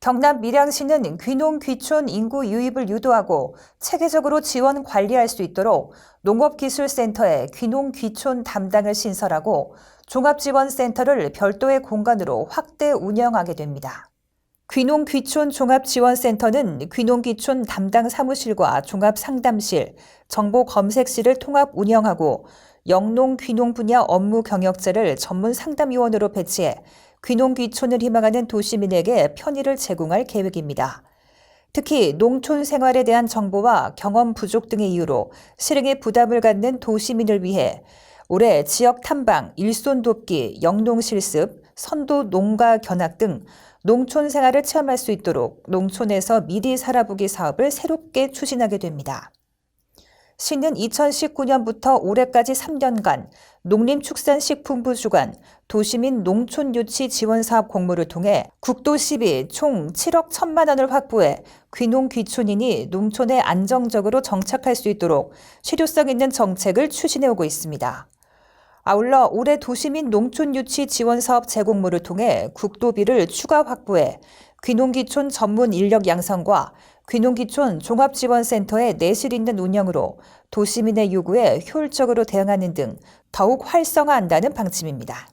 경남 밀양시는 귀농 귀촌 인구 유입을 유도하고 체계적으로 지원 관리할 수 있도록 농업기술센터에 귀농 귀촌 담당을 신설하고 종합지원센터를 별도의 공간으로 확대 운영하게 됩니다. 귀농 귀촌 종합지원센터는 귀농 귀촌 담당 사무실과 종합 상담실, 정보 검색실을 통합 운영하고 영농 귀농 분야 업무 경력자를 전문 상담위원으로 배치해 귀농 귀촌을 희망하는 도시민에게 편의를 제공할 계획입니다. 특히 농촌 생활에 대한 정보와 경험 부족 등의 이유로 실행에 부담을 갖는 도시민을 위해 올해 지역 탐방, 일손 돕기, 영농 실습, 선도 농가 견학 등 농촌 생활을 체험할 수 있도록 농촌에서 미리 살아보기 사업을 새롭게 추진하게 됩니다. 시는 2019년부터 올해까지 3년간 농림축산식품부 주관 도시민 농촌유치 지원사업 공모를 통해 국도 10이 총 7억 1천만 원을 확보해 귀농 귀촌인이 농촌에 안정적으로 정착할 수 있도록 실효성 있는 정책을 추진해 오고 있습니다. 아울러 올해 도시민 농촌유치 지원사업 제공모를 통해 국도비를 추가 확보해 귀농귀촌 전문 인력 양성과 귀농귀촌 종합지원센터의 내실 있는 운영으로 도시민의 요구에 효율적으로 대응하는 등 더욱 활성화한다는 방침입니다.